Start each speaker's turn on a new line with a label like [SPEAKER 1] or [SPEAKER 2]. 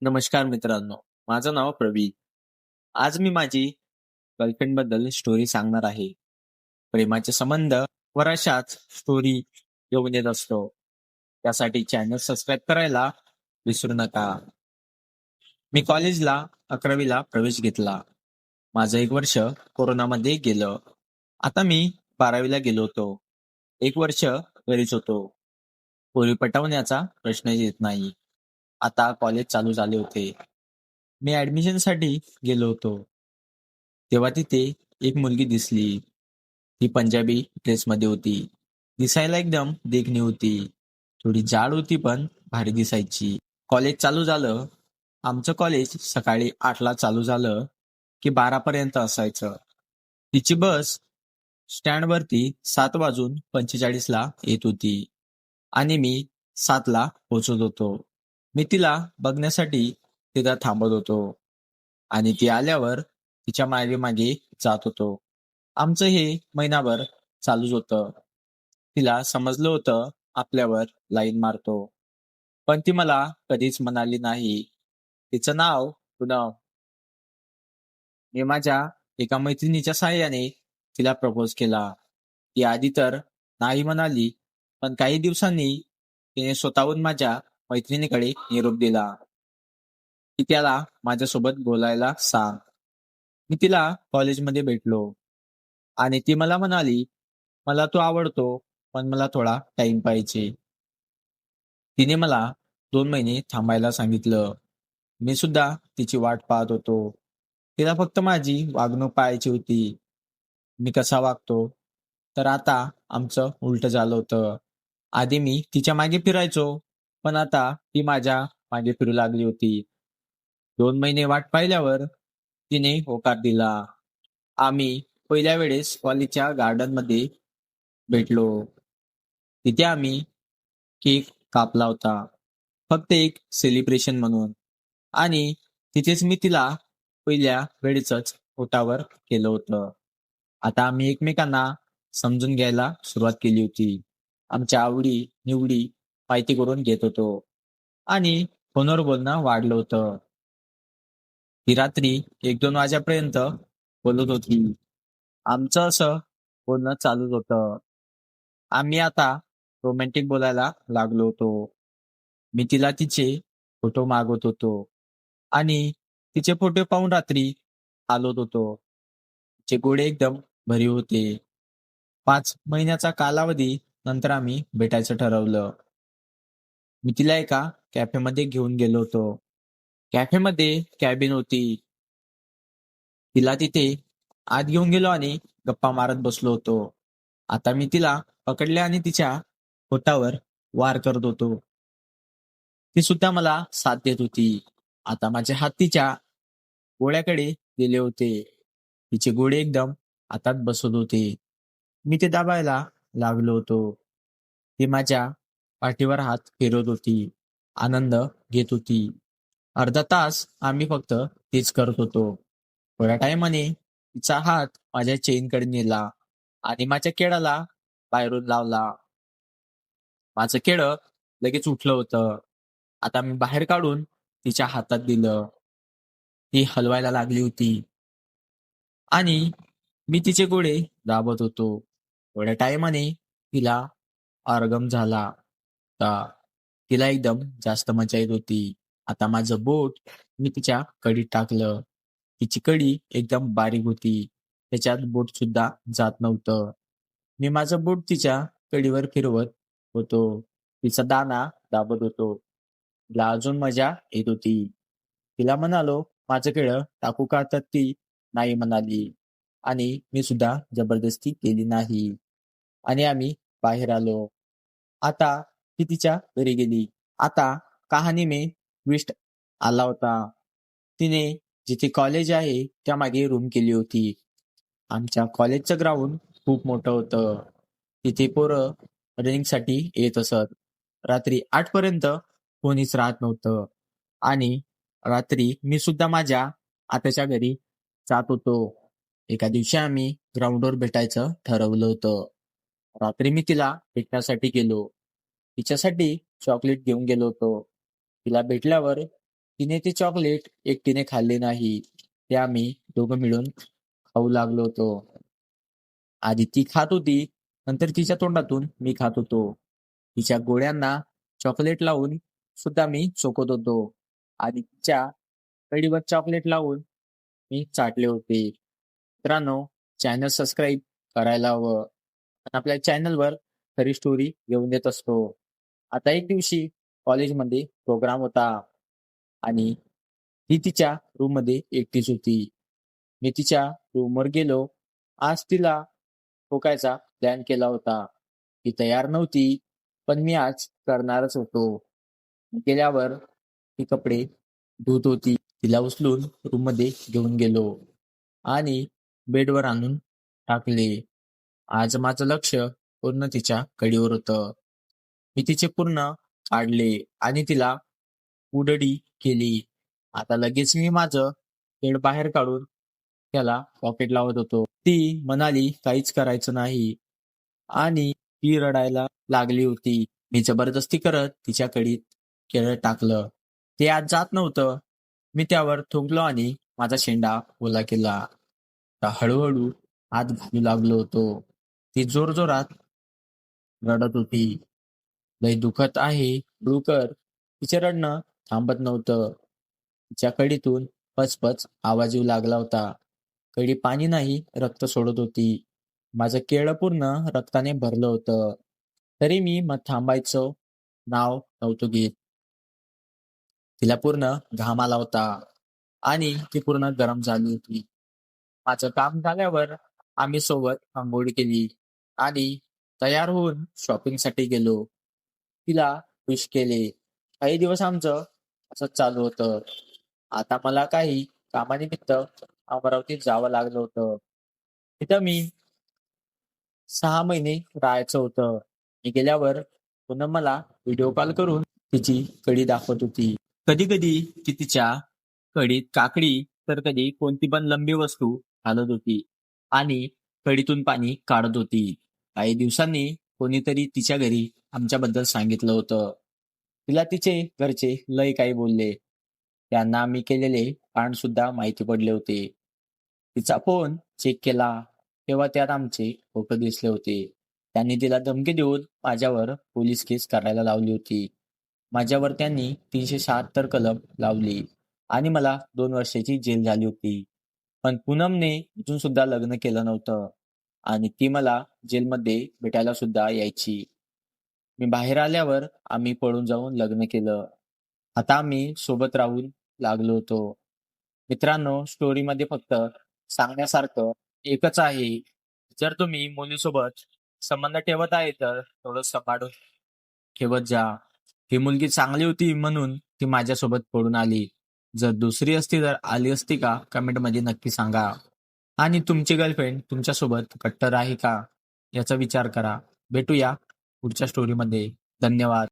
[SPEAKER 1] नमस्कार मित्रांनो माझं नाव प्रवीण. आज मी माझी गर्लफ्रेंडबद्दल स्टोरी सांगणार आहे. प्रेमाचे संबंध वर अशाच स्टोरी येऊन येत असतो. त्यासाठी चॅनल सबस्क्राईब करायला विसरू नका. मी कॉलेजला अकरावीला प्रवेश घेतला. माझं एक वर्ष कोरोनामध्ये गेलं. आता मी बारावीला गेलो होतो. एक वर्ष घरीच होतो. पोरी पटवण्याचा प्रश्न येत नाही. आता कॉलेज चालू झाले होते. मी ऍडमिशनसाठी गेलो होतो. तेव्हा तिथे एक मुलगी दिसली. ती पंजाबी ड्रेस मध्ये होती. दिसायला एकदम देखणी होती. थोडी जाड होती पण भारी दिसायची. कॉलेज चालू झालं. आमचं कॉलेज सकाळी आठला चालू झालं की बारापर्यंत असायचं. तिची बस स्टँडवरती सात वाजून पंचेचाळीसला येत होती. आणि मी सातला पोहोचत होतो. मी तिला बघण्यासाठी तिथं थांबत होतो. आणि ती आल्यावर तिच्यामागे मागे जात होतो. आमचं हे महिनाभर चालूच होतं. तिला समजलं होतं आपल्यावर लाईन मारतो. पण ती मला कधीच म्हणाली नाही. तिचं नाव पुनव मी माझ्या एका मैत्रिणीच्या सहाय्याने तिला प्रपोज केला. ती आधी तर नाही म्हणाली पण काही दिवसांनी तिने स्वतःहून माझ्या मैत्रिणीकडे निरोप दिला. की त्याला माझ्यासोबत बोलायला सांग. मी तिला कॉलेजमध्ये भेटलो. आणि ती मला म्हणाली मला तो आवडतो पण मला थोडा टाइम पाहिजे तिने मला दोन महिने थांबायला सांगितलं. मी सुद्धा तिची वाट पाहत होतो. तिला फक्त माझी वागणूक पाहायची होती. मी कसा वागतो? तर आता आमचं उलट झालं होतं. आधी मी तिच्यामागे फिरायचो. पण आता ती माझ्या मागे फिरू लागली होती. दोन महिने वाट पाहिल्यावर तिने होकार दिला. आम्ही पहिल्या वेळेस कॉलेजच्या गार्डनमध्ये भेटलो. तिथे आम्ही केक कापला होता. फक्त एक सेलिब्रेशन म्हणून. आणि तिथेच मी तिला पहिल्या वेळेच ओटावर केलं होतं. आता आम्ही एकमेकांना समजून घ्यायला सुरुवात केली होती. आमच्या आवडी निवडी माहिती करून घेत होतो. आणि फोनवर बोलणं वाढलं होतं. ती रात्री एक दोन वाजेपर्यंत बोलत होती. आमचं असं बोलणं चालूच होतं. आम्ही आता रोमॅन्टिक बोलायला लागलो होतो. मी तिला तिचे फोटो मागवत होतो. आणि तिचे फोटो पाहून रात्री आलोत होतो. तिचे गोडे एकदम भरीव होते. पाच महिन्याचा कालावधी नंतर आम्ही भेटायचं ठरवलं. मी तिला एका कॅफेमध्ये घेऊन गेलो होतो. कॅफेमध्ये कॅबिन होती. तिला तिथे आत घेऊन गेलो आणि गप्पा मारत बसलो होतो. आता मी तिला पकडले आणि तिच्या पोटावर वार करत होतो. ती सुद्धा मला साथ देत होती. आता माझे हात तिच्या गोळ्याकडे गेले होते. तिचे गोळे एकदम हातात बसत होते. मी ते दाबायला लागलो होतो. ती माझ्या पाठीवर हात फिरवत होती. आनंद घेत होती. अर्धा तास आम्ही फक्त तेच करत होतो. थोड्या टायमाने तिचा हात माझ्या चेनकडे नेला आणि माझ्या केळाला बाहेरून लावला. माझं केळ लगेच उठलं होतं. आता मी बाहेर काढून तिच्या हातात दिलं. ती हलवायला लागली होती. आणि मी तिचे गोळे दाबत होतो. थोड्या टायमाने तिला अर्गम झाला. तिला एकदम जास्त मजा येत होती. आता माझं बोट मी तिच्या कडीत टाकलं. तिची कडी एकदम बारीक होती. त्याच्यात बोट सुद्धा जात नव्हतं. मी माझं बोट तिच्या कडीवर फिरवत होतो. तिचा दाना दाबत होतो. तिला अजून मजा येत होती. तिला म्हणालो माझं केळं टाकू का? तर ती नाही म्हणाली. आणि मी सुद्धा जबरदस्ती केली नाही. आणि आम्ही बाहेर आलो. आता ती तिच्या घरी गेली. आता कहाणी में विष्ट आला होता. तिने जिथे कॉलेज आहे त्या मागे रूम केली होती. आमच्या कॉलेजचं ग्राउंड खूप मोठं होतं. तिथे पोरं रनिंगसाठी येत असत. रात्री आठ पर्यंत कोणीच राहत नव्हतं. आणि रात्री मी सुद्धा माझ्या आत्याच्या घरी जात होतो. एका दिवशी आम्ही ग्राउंडवर भेटायचं ठरवलं होतं. रात्री मी तिला भेटण्यासाठी गेलो. तिच्यासाठी चॉकलेट घेऊन गेलो होतो. तिला भेटल्यावर तिने ते चॉकलेट एकटीने खाल्ले नाही. ते आम्ही दोघं मिळून खाऊ लागलो होतो. आधी ती खात होती नंतर तिच्या तोंडातून मी खात होतो. तिच्या गोळ्यांना चॉकलेट लावून सुद्धा मी चोकत होतो. आणि तिच्या कडीवर चॉकलेट लावून मी चाटले होते. मित्रांनो चॅनल सबस्क्राईब करायला हवं. आपल्या चॅनलवर खरी स्टोरी घेऊन देत असतो. आता एक दिवशी कॉलेजमध्ये प्रोग्राम होता आणि ती तिच्या रूममध्ये एकटीच होती. मी तिच्या रूमवर गेलो. आज तिला ठोकायचा प्लॅन केला होता. ती तयार नव्हती पण मी आज करणारच होतो. गेल्यावर ती कपडे धुत होती. तिला उचलून रूममध्ये घेऊन गेलो आणि बेडवर आणून टाकले. आज माझं लक्ष पूर्ण तिच्या कडीवर होतं. मी तिचे पूर्ण काढले आणि तिला उडडी केली. आता लगेच मी माझं बेड बाहेर काढून त्याला पॉकेट लावत होतो. ती म्हणाली काहीच करायचं नाही. आणि ती रडायला लागली होती. मी जबरदस्ती करत तिच्या कडीत टाकलं. ते आज जात नव्हतं. मी त्यावर थुंकलो आणि माझा शेंडा ओला केला. हळूहळू आत घालू लागलो होतो. ती जोरजोरात रडत होती. लय दुखत आहे. डुकर तिचे रडणं थांबत नव्हतं. तिच्या कडीतून पचपच आवाज येऊ लागला होता. कडी पाणी नाही रक्त सोडत होती. माझं केळं पूर्ण रक्ताने भरलं होतं. तरी मी मग थांबायचं. नाव नव्हतं घेत. तिला पूर्ण घाम आला होता आणि ती पूर्ण गरम झाली होती. माझं काम झाल्यावर आम्ही सोबत आंघोळ केली आणि तयार होऊन शॉपिंगसाठी गेलो. तिला विश केले. काही दिवस आमचं असंच चालू होतं. आता मला काही कामानिमित्त अमरावतीत जावं लागलं होतं. तिथं मी सहा महिने राहायचं होतं. मी गेल्यावर पुन्हा मला व्हिडिओ कॉल करून तिची कडी दाखवत होती. कधी कधी ती तिच्या कडीत काकडी तर कधी कोणती पण लंबी वस्तू घालत होती आणि कडीतून पाणी काढत होती. काही दिवसांनी कोणीतरी तिच्या घरी आमच्याबद्दल सांगितलं होतं. तिला तिचे घरचे लय काही बोलले. त्यांना मी केलेले कांड सुद्धा माहिती पडले होते. तिचा फोन चेक केला तेव्हा त्यात आमचे फोटो दिसले होते. त्यांनी तिला धमकी देऊन माझ्यावर पोलीस केस करायला लावली होती. माझ्यावर त्यांनी तीनशे शहात्तर कलम लावली आणि मला दोन वर्षाची जेल झाली होती. पण पूनमने अजून सुद्धा लग्न केलं नव्हतं. आणि ती मला जेलमध्ये भेटायला सुद्धा यायची. मी बाहेर आल्यावर आम्ही पळून जाऊन लग्न केलं. आता आम्ही सोबत राहून लागलो होतो. मित्रांनो स्टोरीमध्ये फक्त सांगण्यासारखं एकच आहे. जर तुम्ही मुलीसोबत संबंध ठेवत आहे तर थोडं सपाडून ठेवत जा. ही मुलगी चांगली होती म्हणून ती माझ्यासोबत पडून आली. जर दुसरी असती तर आली असती का? कमेंटमध्ये नक्की सांगा. आणि तुमची गर्लफ्रेंड तुमच्यासोबत कट्टर आहे का? याचा विचार करा. भेटूया पुढच्या स्टोरीमध्ये धन्यवाद.